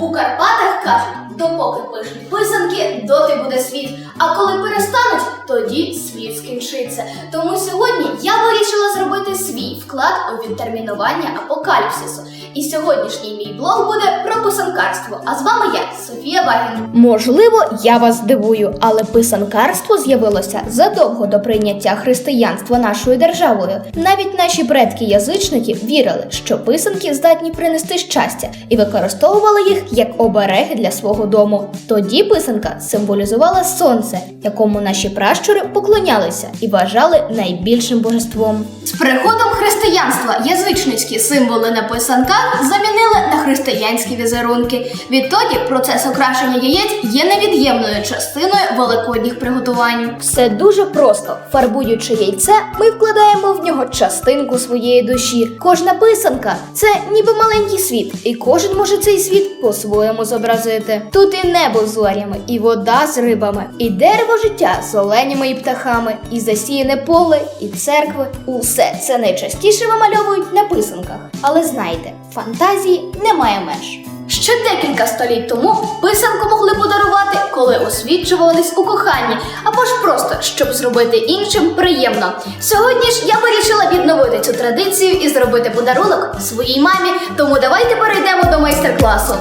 У Карпатах кажуть, допоки пишуть писанки, доти буде світ. А коли перестануть, тоді світ скінчиться. Тому сьогодні я вирішила зробити свій вклад у відтермінування апокаліпсису. І сьогоднішній мій блог буде про писанкарство. А з вами я, Софія Вагін. Можливо, я вас здивую, але писанкарство з'явилося задовго до прийняття християнства нашою державою. Навіть наші предки-язичники вірили, що писанки здатні принести щастя і використовували їх як обереги для свого дому. Тоді писанка символізувала сонце, якому наші пращури поклонялися і вважали найбільшим божеством. З приходом християнства язичницькі символи на писанках замінили на християнські візерунки. Відтоді процес окрашення яєць є невід'ємною частиною великодніх приготувань. Все дуже просто. Фарбуючи яйце, ми вкладаємо в нього частинку своєї душі. Кожна писанка це ніби маленький світ, і кожен може цей світ по-своєму зобразити. Тут і небо з зорями, і вода з рибами, і дерево життя з оленями і птахами, і засіяне поле, і церкви. Усе це найчастіше вимальовують на писанках. Але знайте, фантазії немає меж. Ще декілька століть тому писанку могли подарувати, коли освічувались у коханні, або ж просто щоб зробити іншим приємно. Сьогодні ж я вирішила відновити цю традицію і зробити подарунок своїй мамі. Тому давайте перейдемо до майстер-класу.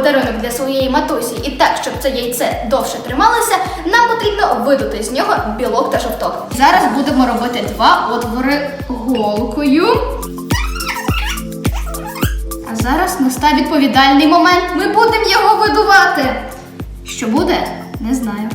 Подарунок для своєї матусі і так, щоб це яйце довше трималося, нам потрібно видути з нього білок та жовток. Зараз будемо робити два отвори голкою. А зараз настав відповідальний момент. Ми будемо його видувати. Що буде, не знаю.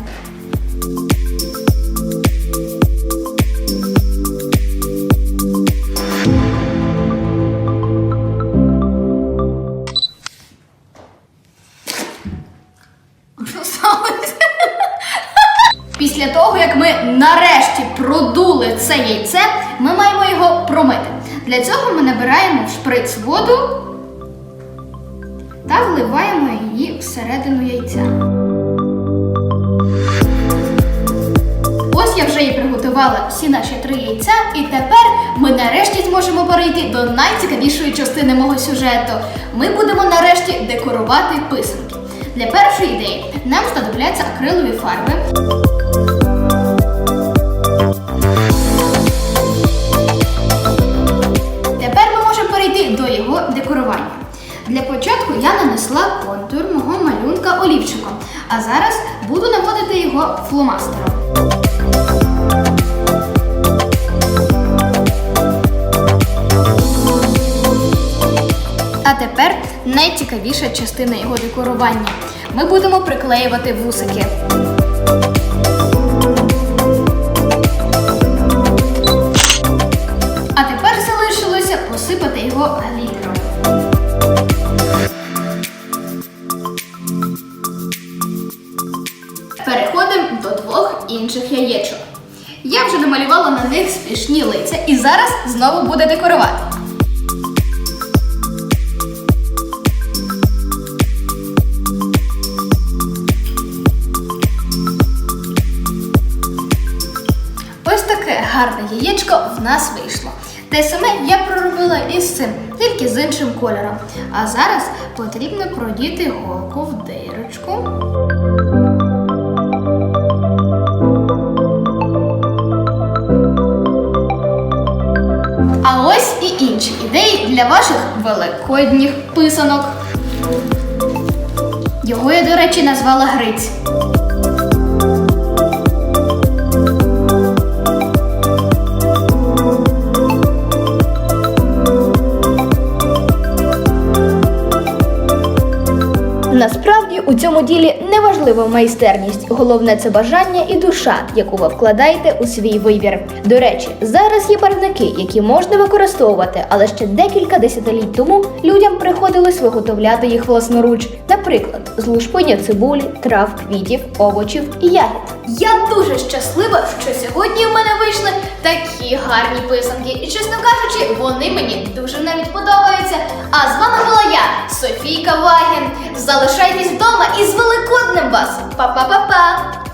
Після того, як ми нарешті продули це яйце, ми маємо його промити. Для цього ми набираємо в шприц воду та вливаємо її всередину яйця. Ось я вже і приготувала всі наші три яйця, і тепер ми нарешті зможемо перейти до найцікавішої частини мого сюжету. Ми будемо нарешті декорувати писанки. Для першої ідеї нам знадобляться акрилові фарби. Зараз буду наводити його фломастером. А тепер найцікавіша частина його декорування. Ми будемо приклеювати вусики. Інших яєчок. Я вже намалювала на них смішні лиця і зараз знову буде декорувати. Ось таке гарне яєчко в нас вийшло. Те саме я проробила і з цим, тільки з іншим кольором. А зараз потрібно продіти голку в дирочку. А ось і інші ідеї для ваших великодніх писанок. Його я, до речі, назвала Гриць. Насправді у цьому ділі не важлива майстерність, головне це бажання і душа, яку ви вкладаєте у свій вибір. До речі, зараз є барвники, які можна використовувати, але ще декілька десятиліть тому людям приходилось виготовляти їх власноруч, наприклад, з лушпиня цибулі, трав, квітів, овочів і ягід. Я дуже щаслива, що сьогодні в мене вийшли такі гарні писанки. І чесно кажучи, вони мені дуже навіть подобаються. А з вами була я, Софійка Вагін. Залишайтесь вдома і з Великоднем вас! Па-па-па-па!